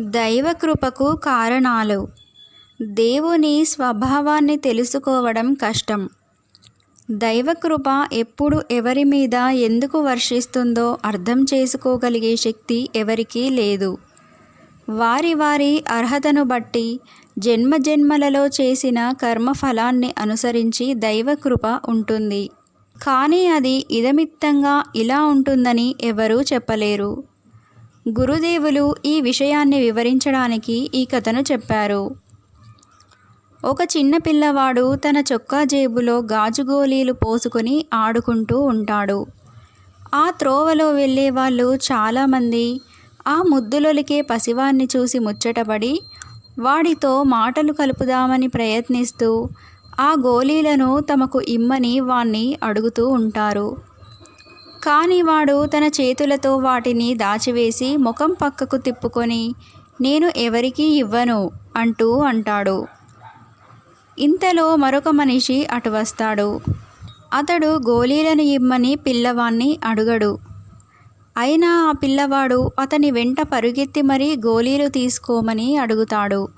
దైవకృపకు కారణాలు. దేవుని స్వభావాన్ని తెలుసుకోవడం కష్టం. దైవకృప ఎప్పుడు ఎవరి మీద ఎందుకు వర్షిస్తుందో అర్థం చేసుకోగలిగే శక్తి ఎవరికీ లేదు. వారి వారి అర్హతను బట్టి జన్మజన్మలలో చేసిన కర్మఫలాన్ని అనుసరించి దైవకృప ఉంటుంది. కానీ అది ఇదమిత్తంగా ఇలా ఉంటుందని ఎవరూ చెప్పలేరు. గురుదేవులు ఈ విషయాన్ని వివరించడానికి ఈ కథను చెప్పారు. ఒక చిన్న పిల్లవాడు తన చొక్కా జేబులో గాజుగోళీలు పోసుకొని ఆడుకుంటూ ఉంటాడు. ఆ త్రోవలో వెళ్ళే వాళ్ళు చాలామంది ఆ ముద్దులొలికే పసివాన్ని చూసి ముచ్చటపడి వాడితో మాటలు కలుపుదామని ప్రయత్నిస్తూ ఆ గోళీలను తమకు ఇమ్మని వాణ్ణి అడుగుతూ ఉంటారు. కానీ వాడు తన చేతులతో వాటిని దాచివేసి ముఖం పక్కకు తిప్పుకొని నేను ఎవరికీ ఇవ్వను అంటూ అంటాడు. ఇంతలో మరొక మనిషి అటు వస్తాడు. అతడు గోళీలను ఇమ్మని పిల్లవాణ్ణి అడుగడు. అయినా ఆ పిల్లవాడు అతని వెంట పరుగెత్తి మరీ గోళీలు తీసుకోమని అడుగుతాడు.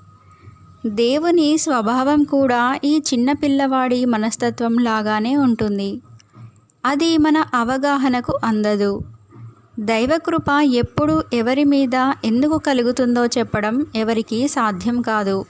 దేవుని స్వభావం కూడా ఈ చిన్న పిల్లవాడి మనస్తత్వం లాగానే ఉంటుంది. అది మన అవగాహనకు అందదు. దైవకృప ఎప్పుడు ఎవరి మీద ఎందుకు కలుగుతుందో చెప్పడం ఎవరికీ సాధ్యం కాదు.